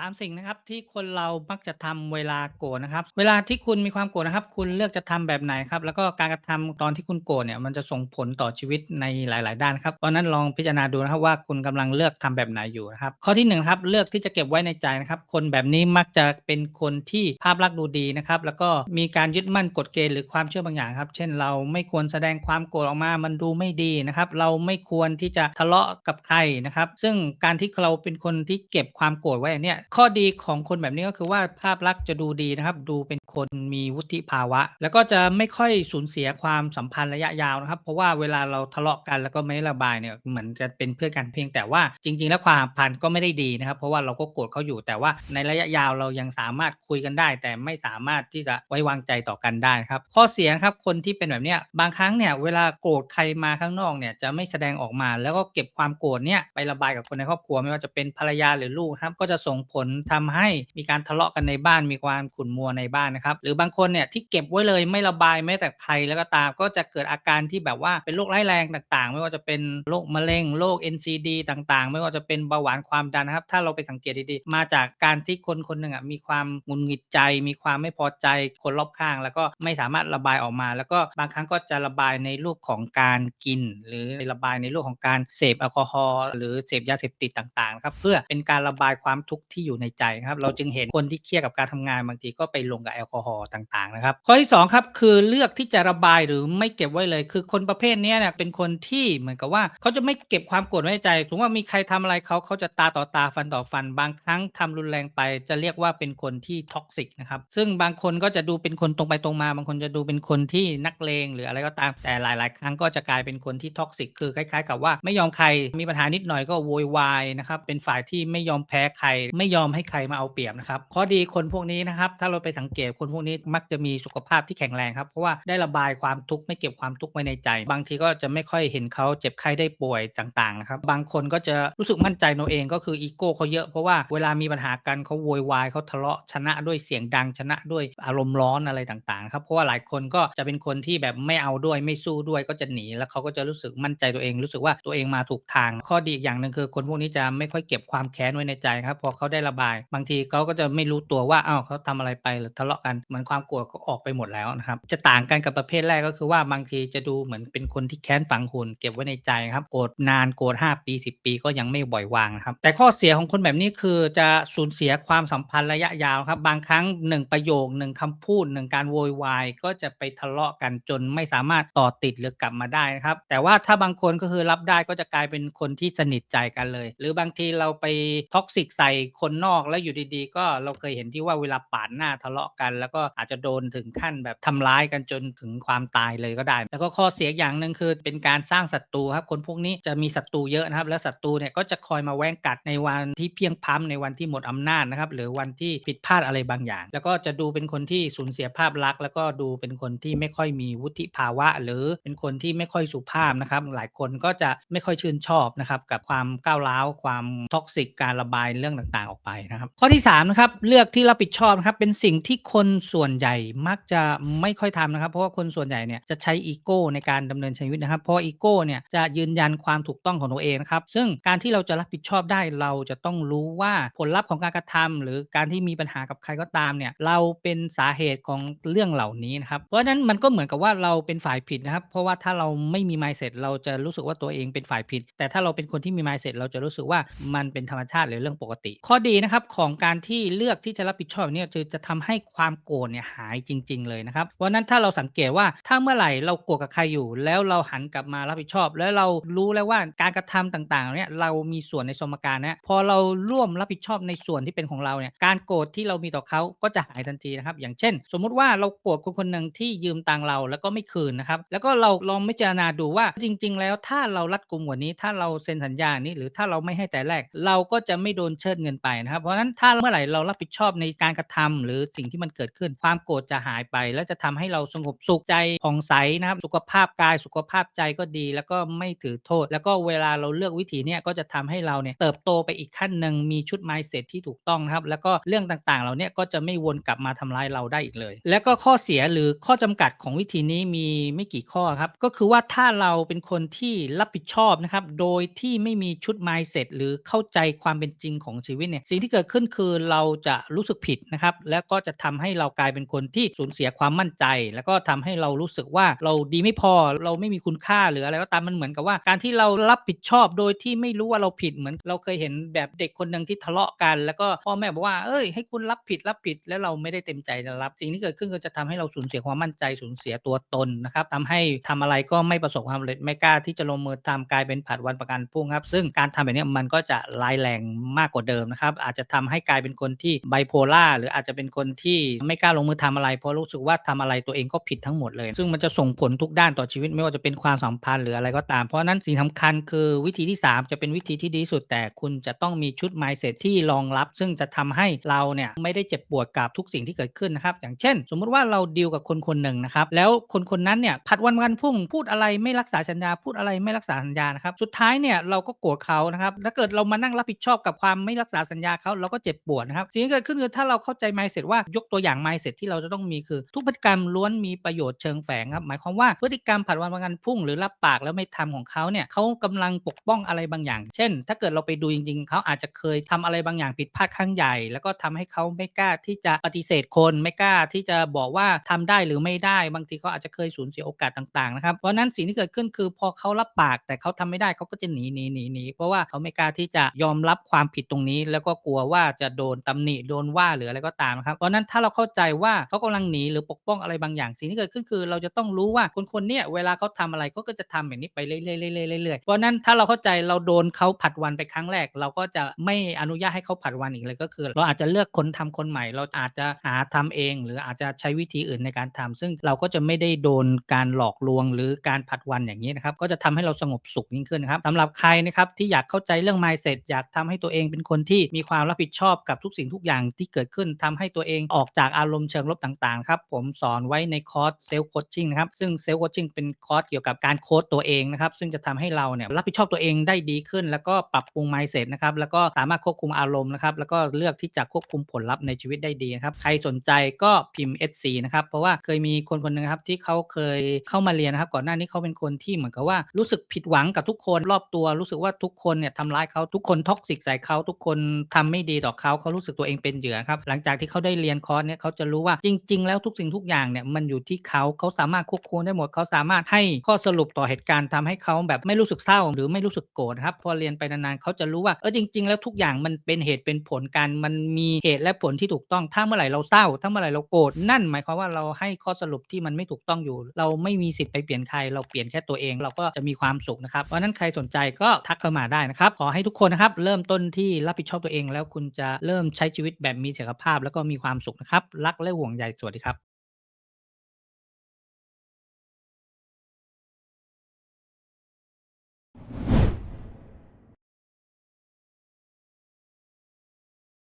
3สิ่งนะครับที่คนเรามักจะทำเวลาโกรธนะครับ เวลาที่คุณมีความโกรธนะครับ คุณเลือกจะทำแบบไหนครับ แล้วก็การกระทำตอนที่คุณโกรธเนี่ยมันจะส่งผลต่อชีวิตในหลาย ๆ ด้านครับเพราะนั้นลองพิจารณาดูนะครับว่าคุณกำลังเลือกทำแบบไหนอยู่นะครับ ข้อที่1ครับเลือกที่จะเก็บไว้ในใจนะครับ คนแบบนี้มักจะเป็นคนที่ภาพลักษณ์ดูดีนะครับ แล้วก็มีการยึดมั่นกฎเกณฑ์หรือความเชื่อบางอย่างครับ เช่น เราไม่ควรแสดงความโกรธออกมา มันดูไม่ดีนะครับ เราไม่ควรที่จะทะเลาะกับใครนะครับ ซึ่งการที่เราเป็นคนที่เก็บความโกรธไว้เนี่ยข้อดีของคนแบบนี้ก็คือว่าภาพลักษณ์จะดูดีนะครับ ดูเป็นคนมีวุฒิภาวะ แล้วก็จะไม่ค่อยสูญเสียความสัมพันธ์ระยะยาวนะครับ เพราะว่าเวลาเราทะเลาะกันแล้วก็ไม่ระบายเนี่ยเหมือนจะเป็นเพื่อนกันเพียงแต่ว่าจริง ๆ แล้วความพันก็ไม่ได้ดีนะครับ เพราะว่าเราก็โกรธเขาอยู่แต่ว่าในระยะยาวเรายังสามารถคุยกันได้ แต่ไม่สามารถที่จะไว้วางใจต่อกันได้ครับ ข้อเสียครับคนที่เป็นแบบเนี้ยบางครั้งเนี่ยเวลาโกรธใครมาข้างนอกเนี่ยจะไม่แสดงออกมา แล้วก็เก็บความโกรธเนี่ยไประบายกับคนในครอบครัวไม่ว่าจะเป็นภรรยาหรือลูกครับก็จะส่งผลทำให้มีการทะเลาะกันในบ้านมีความขุ่นมัวในบ้านนะครับหรือบางคนเนี่ยที่เก็บไว้เลยไม่ระบายแม้แต่ใครแล้วก็ตามก็จะเกิดอาการที่แบบว่าเป็นโรคร้ายแรงต่างๆ ไม่ว่าจะเป็นโรคมะเร็งโรค NCD ต่างๆ ไม่ว่าจะเป็นเบาหวานความดันนะครับ ถ้าเราไปสังเกตดีๆ มาจากการที่คนคนหนึ่งอะมีความหงุดหงิดใจ มีความไม่พอใจคนรอบข้าง แล้วก็ไม่สามารถระบายออกมา แล้วก็บางครั้งก็จะระบายในรูปของการกิน หรือระบายในรูปของการเสพแอลกอฮอล์หรือเสพยาเสพติดต่างๆนะครับเพื่อเป็นการระบายความทุกข์ที่อยู่ในใจครับเราจึงเห็นคนที่เครียดกับการทำงานบางทีก็ไปลงกับแอลกอฮอล์ต่างๆนะครับข้อที่ 2 ครับ คือเลือกที่จะระบายหรือไม่เก็บไว้เลย คือคนประเภทนี้เนี่ยเป็นคนที่เหมือนกับว่าเขาจะไม่เก็บความโกรธไว้ในใจสมมุติว่ามีใครทำอะไรเขาเขาจะตาต่อตาฟันต่อฟัน บางครั้งทำรุนแรงไป จะเรียกว่าเป็นคนที่ toxic นะครับซึ่งบางคนก็จะดูเป็นคนตรงไปตรงมา บางคนจะดูเป็นคนที่นักเลงหรืออะไรก็ตามแต่หลาย ๆ ครั้งก็จะกลายเป็นคนที่ toxic คือคล้าย ๆ กับว่าไม่ยอมใครมีปัญหานิดหน่อยก็โวยวายนะครับเป็นฝ่ายที่ไม่ยอมแพ้ใครไม่ยอมอมให้ใครมาเอาเปรียบนะครับข้อดีคนพวกนี้นะครับถ้าเราไปสังเกตคนพวกนี้มักจะมีสุขภาพที่แข็งแรงครับเพราะว่าได้ระบายความทุกข์ไม่เก็บความทุกข์ไว้ในใจ บางทีก็จะไม่ค่อยเห็นเขาเจ็บไข้ได้ป่วยต่างๆนะครับบางคนก็จะรู้สึกมั่นใจในตัวเองก็คืออีโก้เขาเยอะเพราะว่าเวลามีปัญหากันเขาโวยวายเขาทะเลาะชนะด้วยเสียงดังชนะด้วยอารมณ์ร้อนอะไรต่างๆครับเพราะว่าหลายคนก็จะเป็นคนที่แบบไม่เอาด้วยไม่สู้ด้วยก็จะหนีแล้วเขาก็จะรู้สึกมั่นใจตัวเอง รู้สึกว่าตัวเองมาถูกทาง ข้อดีอีกอย่างหนึ่งคือคนพวกนี้จะไม่ค่อยเก็บความแค้นไว้ในใจครับพอเขาได้ระบาย บางทีเขาก็จะไม่รู้ตัวว่าอ้าวเขาทำอะไรไปหรือทะเลาะกันเหมือนความโกรธก็ออกไปหมดแล้วนะครับจะต่างกันกับประเภทแรกก็คือว่าบางทีจะดูเหมือนเป็นคนที่แค้นฝังหุ่นเก็บไว้ในใจครับโกรธนานโกรธ5 ปี 10 ปีก็ยังไม่ปล่อยวางครับแต่ข้อเสียของคนแบบนี้คือจะสูญเสียความสัมพันธ์ระยะยาวครับบางครั้ง 1 ประโยค 1คำพูด 1 การโวยวายก็จะไปทะเลาะกันจนไม่สามารถต่อติดหรือกลับมาได้นะครับแต่ว่าถ้าบางคนก็คือรับได้ก็จะกลายเป็นคนที่สนิทใจกันเลย หรือบางทีเราไป toxic ใส่คนนอกแล้วอยู่ดีๆ ก็เราเคยเห็นที่ว่าเวลาปาดหน้าทะเลาะกัน แล้วก็อาจจะโดนถึงขั้นแบบทำร้ายกันจนถึงความตายเลยก็ได้ แล้วก็ข้อเสียอย่างหนึ่งคือเป็นการสร้างศัตรูครับคนพวกนี้จะมีศัตรูเยอะนะครับ แล้วศัตรูเนี่ยก็จะคอยมาแว้งกัดในวันที่เพียงพล้ำในวันที่หมดอำนาจนะครับหรือวันที่ผิดพลาดอะไรบางอย่าง แล้วก็จะดูเป็นคนที่สูญเสียภาพลักษณ์แล้วก็ดูเป็นคนที่ไม่ค่อยมีวุฒิภาวะ หรือเป็นคนที่ไม่ค่อยสุภาพนะครับ หลายคนก็จะไม่ค่อยชื่นชอบนะครับกับความก้าวร้าวความ toxic การระบายเรื่องต่างๆออกไปนะครับ ข้อที่3นะครับเลือกที่รับผิดชอบนะครับเป็นสิ่งที่คนส่วนใหญ่มักจะไม่ค่อยทำนะครับ เพราะว่าคนส่วนใหญ่เนี่ยจะใช้อีโก้ในการดำเนินชีวิตนะครับ เพราะอีโก้เนี่ยจะยืนยันความถูกต้องของตัวเองนะครับ ซึ่งการที่เราจะรับผิดชอบได้เราจะต้องรู้ว่าผลลัพธ์ของการกระทำหรือการที่มีปัญหากับใครก็ตามเนี่ยเราเป็นสาเหตุของเรื่องเหล่านี้นะครับ เพราะฉะนั้นมันก็เหมือนกับว่าเราเป็นฝ่ายผิดนะครับ เพราะว่าถ้าเราไม่มี mindset เราจะรู้สึกว่าตัวเองเป็นฝ่ายผิด แต่ถ้าเราเป็นคนที่มี mindset เราจะรู้สึกว่ามันเป็นธรรมชาติหรือเรื่องปกติ ข้อดนะครับของการที่เลือกที่จะรับผิดชอบเนี่ยคือจะทำให้ความโกรธเนี่ยหายจริง ๆ เลยนะครับเพราะฉะนั้นถ้าเราสังเกตว่าถ้าเมื่อไหร่เราโกรธกับใครอยู่ แล้วเราหันกลับมารับผิดชอบ แล้วเรารู้แล้วว่าการกระทำต่างๆเนี่ยเรามีส่วนในสมการเนี้ยพอเราร่วมรับผิดชอบในส่วนที่เป็นของเราเนี่ยการโกรธที่เรามีต่อเขาก็จะหายทันทีนะครับอย่างเช่น สมมุติว่าเราโกรธคนคนหนึ่งที่ยืมตังเราแล้วก็ไม่คืนนะครับแล้วก็เราลองพิจารณาดูว่าจริง ๆ แล้วถ้าเรารัดกุมกว่านี้ ถ้าเราเซ็นสัญญานี้ หรือถ้าเราไม่ให้แต่แรก เราก็จะไม่โดนเชิดเงินไปนะครับ เพราะฉะนั้นถ้าเมื่อไหร่เรารับผิดชอบในการกระทำหรือสิ่งที่มันเกิดขึ้นความโกรธจะหายไป แล้วจะทำให้เราสงบสุขใจผ่องใสนะครับ สุขภาพกายสุขภาพใจก็ดี แล้วก็ไม่ถือโทษ แล้วก็เวลาเราเลือกวิธีเนี้ยก็จะทำให้เราเนี่ยเติบโตไปอีกขั้นหนึ่งมีชุด mindset ที่ถูกต้องนะครับ แล้วก็เรื่องต่างๆเหล่าเนี้ยก็จะไม่วนกลับมาทำร้ายเราได้อีกเลย แล้วก็ข้อเสียหรือข้อจำกัดของวิธีนี้มีไม่กี่ข้อครับ ก็คือว่าถ้าเราเป็นคนที่รับผิดชอบนะครับ โดยที่ไม่มีชุด mindset หรือเข้าใจความเป็นจริงของชีวิตเนี่ยสิ่งที่เกิดขึ้นคือเราจะรู้สึกผิดนะครับ แล้วก็จะทำให้เรากลายเป็นคนที่สูญเสียความมั่นใจ แล้วก็ทำให้เรารู้สึกว่าเราดีไม่พอเราไม่มีคุณค่าหรืออะไรก็ตามมันเหมือนกับว่า การที่เรารับผิดชอบโดยที่ไม่รู้ว่าเราผิดเหมือน เราเคยเห็นแบบเด็กคนหนึ่งที่ทะเลาะกัน แล้วก็พ่อแม่บอกว่าเอ้ยให้คุณรับผิดรับผิดแล้วเราไม่ได้เต็มใจจะรับ สิ่งที่เกิดขึ้นก็จะทำให้เราสูญเสียความมั่นใจสูญเสียตัวตนนะครับทำให้ทำอะไรก็ไม่ประสบความสำเร็จไม่กล้าที่จะลงมือทำกลายเป็นผัดวันประกันพรุ่งครับ ซึ่งการทำแบบนี้มันก็จะร้ายแรงมากกว่าเดิมนะครับอาจจะทำให้กลายเป็นคนที่ไบโพล่าหรืออาจจะเป็นคนที่ไม่กล้าลงมือทำอะไร เพราะรู้สึกว่าทำอะไรตัวเองก็ผิดทั้งหมดเลย ซึ่งมันจะส่งผลทุกด้านต่อชีวิตไม่ว่าจะเป็นความสัมพันธ์หรืออะไรก็ตาม เพราะนั้นสิ่งสำคัญคือวิธีที่ 3 จะเป็นวิธีที่ดีสุด แต่คุณจะต้องมีชุด mindset ที่รองรับ ซึ่งจะทำให้เราเนี่ยไม่ได้เจ็บปวดกับทุกสิ่งที่เกิดขึ้นนะครับอย่างเช่น สมมุติว่าเราดีลกับคนคนหนึ่งนะครับแล้วคนคนนั้นเนี่ยผัดวันประกันพุ่งพูดอะไรไม่รักษาสัญญาพูดอะไรไม่รักษาสัญญานะครับสุดท้ายเนี่ยเราก็โกรธเขานะครับถ้าเกิดเรามานั่งรับผิดชอบกับความไม่รักษาสัญญาเขาเราก็เจ็บปวดนะครับสิ่งที่เกิดขึ้นคือถ้าเราเข้าใจ mindset ว่ายกตัวอย่าง mindset ที่เราจะต้องมีคือ ทุกพฤติกรรมล้วนมีประโยชน์เชิงแฝงครับหมายความว่าพฤติกรรมผัดวันประกันพรุ่งหรือรับปากแล้วไม่ทำของเขาเนี่ยเขากำลังปกป้องอะไรบางอย่าง เช่น ถ้าเกิดเราไปดูจริง ๆ เขาอาจจะเคยทำอะไรบางอย่างผิดพลาดครั้งใหญ่ แล้วก็ทำให้เขาไม่กล้าที่จะปฏิเสธคนไม่กล้าที่จะบอกว่าทำได้หรือไม่ได้ บางทีเขาอาจจะเคยสูญเสียโอกาสต่างๆนะครับเพราะนั้นสิ่งที่เกิดขึ้นคือพอเขารับปากแต่เขาทำไม่ได้เขาก็จะหนีหนีหนีหนีเพราะว่าเขาไม่กล้าที่จะยอมรับความผิดตรงนี้แล้วก็กลัวว่าจะโดนตำหนิโดนว่าหรืออะไรก็ตามครับเพราะนั้นถ้าเราเข้าใจว่าเขากำลังหนีหรือปกป้องอะไรบางอย่างสิ่งที่เกิดขึ้นคือ เราจะต้องรู้ว่าคนคนเนี้ยเวลาเขาทำอะไรเขาก็จะทำแบบนี้ไปเรื่อยๆเรื่อยๆเพราะนั้นถ้าเราเข้าใจเราโดนเขาผัดวันไปครั้งแรก เราก็จะไม่อนุญาตให้เขาผัดวันอีกเลยก็คือ เราอาจจะเลือกคนทำคนใหม่ เราอาจจะหาทำเอง หรืออาจจะใช้วิธีอื่นในการทำซึ่งเราก็จะไม่ได้โดนการหลอกลวง หรือการผัดวันอย่างนี้นะครับก็จะทำให้เราสงบสุขยิ่งขึ้นครับสำหรับใครนะครับที่อยากเข้าใจเรื่อง mindset อยากทำให้ตัวเองเป็นคนที่มีีความรับผิดชอบกับทุกสิ่งทุกอย่างที่เกิดขึ้นทำให้ตัวเองออกจากอารมณ์เชิงลบต่างๆครับผมสอนไว้ในคอร์สเซลล์โคชชิ่งนะครับซึ่งเซลล์โคชชิ่งเป็นคอร์สเกี่ยวกับการโค้ชตัวเองนะครับซึ่งจะทำให้เราเนี่ยรับผิดชอบตัวเองได้ดีขึ้น แล้วก็ปรับปรุง mindset นะครับแล้วก็สามารถควบคุมอารมณ์นะครับแล้วก็เลือกที่จะควบคุมผลลัพธ์ในชีวิตได้ดีนะครับใครสนใจก็พิมพ์ SC นะครับเพราะว่าเคยมีคนคนหนึงครับที่เขาเคยเข้ามาเรียนนะครับ ก่อนหน้านี้เขาเป็นคนที่เหมือนกับว่ารู้สึกผิดหวังกับทุกคนรอบตัวรู้สึกว่าทุกคนเนี่ยทำร้ายเขาทุกคนท็อกซิกใส่เขาทุกคนทำไม่ดีต่อเขาเขารู้สึกตัวเองเป็นเหยื่อครับ หลังจากที่เขาได้เรียนคอร์สเนี่ยเขาจะรู้ว่าจริง ๆ แล้วทุกสิ่งทุกอย่างเนี่ยมันอยู่ที่เขาเขาสามารถควบคุมได้หมดเขาสามารถให้ข้อสรุปต่อเหตุการณ์ทำให้เขาแบบไม่รู้สึกเศร้า หรือไม่รู้สึกโกรธครับพอเรียนไปนานๆเขาจะรู้ว่าเออจริง ๆ แล้วทุกอย่างมันเป็นเหตุเป็นผลกันมันมีเหตุและผลที่ถูกต้องถ้าเมื่อไหร่เราเศร้า ถ้าเมื่อไหร่เราโกรธนั่นหมายความว่าเราให้ข้อสรุปที่มันไม่ถูกต้องอยู่ เราไม่มีสิทธิ์ไปเปลี่ยนใครเราเปลี่ยนแค่ตัวเอง เราก็จะมีความสุขนะครับเพราะนั้นใครสนใจก็ทักเข้ามาได้นะครับขอให้ทุกคนนะครับเริ่มต้นที่รับผิดชอบตัวเองแล้วคุณจะเริ่มใช้ชีวิตแบบมีเสถียรภาพ แล้วก็มีความสุขนะครับ รักและห่วงใยสวัสดีครับ